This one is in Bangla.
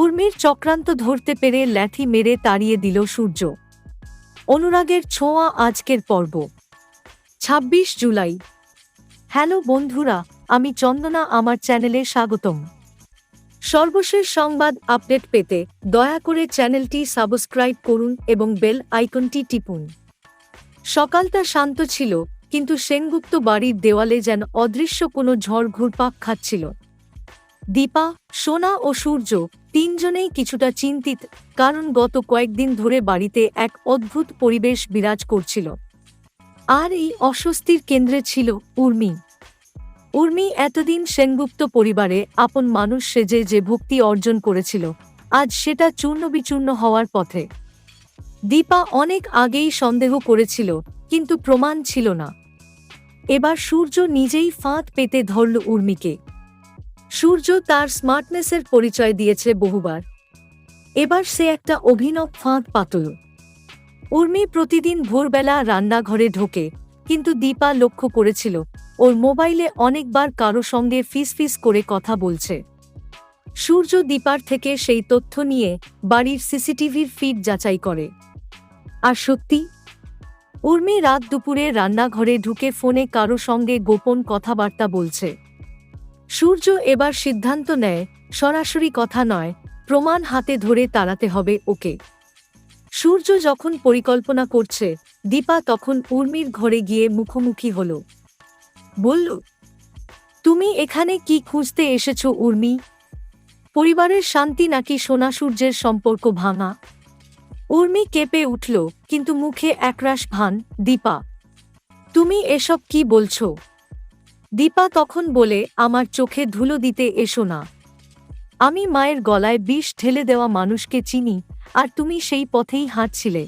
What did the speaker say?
উর্মির চক্রান্ত ধরতে পেরে ল্যাথি মেরে তাড়িয়ে দিল সূর্য। অনুরাগের ছোঁয়া আজকের পর্ব। ছাব্বিশ জুলাই। হ্যালো বন্ধুরা, আমি চন্দনা, আমার চ্যানেলে স্বাগতম। সর্বশেষ সংবাদ আপডেট পেতে দয়া করে চ্যানেলটি সাবস্ক্রাইব করুন এবং বেল আইকনটি টিপুন। সকালটা শান্ত ছিল, কিন্তু সেনগুপ্ত বাড়ির দেওয়ালে যেন অদৃশ্য কোনো ঝড় ঘুরপাক খাচ্ছিল। দীপা, সোনা ও সূর্য তিনজনেই কিছুটা চিন্তিত কারণ গত কয়েকদিন ধরে বাড়িতে এক অদ্ভুত পরিবেশ বিরাজ করছিল। আর এই অস্বস্তির কেন্দ্রে ছিল উর্মি। উর্মি এতদিন সেনগুপ্ত পরিবারে আপন মানুষ সেজে যে ভক্তি অর্জন করেছিল, আজ সেটা চূর্ণবিচূর্ণ হওয়ার পথে। দীপা অনেক আগেই সন্দেহ করেছিল, কিন্তু প্রমাণ ছিল না। এবার সূর্য নিজেই ফাঁদ পেতে ধরল উর্মিকে। সূর্য তার স্মার্টনেসের পরিচয় দিয়েছে বহুবার। এবার সে একটা অভিনব ফাঁদ পাতল। উর্মি প্রতিদিন ভোরবেলা রান্নাঘরে ঢোকে, কিন্তু দীপা লক্ষ্য করেছিল, ওর মোবাইলে অনেকবার কারও সঙ্গে ফিস ফিস করে কথা বলছে। সূর্য দীপার থেকে সেই তথ্য নিয়ে বাড়ির সিসিটিভির ফিড যাচাই করে। আর সত্যি? উর্মি রাত দুপুরে রান্নাঘরে ঢুকে ফোনে কারও সঙ্গে গোপন কথাবার্তা বলছে। সূর্য এবার সিদ্ধান্ত নেয়, সরাসরি কথা নয়, প্রমাণ হাতে ধরে তাড়াতে হবে ওকে। সূর্য যখন পরিকল্পনা করছে, দীপা তখন উর্মির ঘরে গিয়ে মুখোমুখি হল। বলল, তুমি এখানে কি খুঁজতে এসেছ উর্মি? পরিবারের শান্তি নাকি সোনা সূর্যের সম্পর্ক ভাঙা? উর্মি কেঁপে উঠল, কিন্তু মুখে একরাশ ভান, দীপা, তুমি এসব কি বলছো? দীপা তখন বলে, আমার চোখে ধুলো দিতে এসো না। আমি মায়ের গলায় বিষ ঠেলে দেওয়া মানুষকে চিনি, আর তুমি সেই পথেই হাঁটছিলে।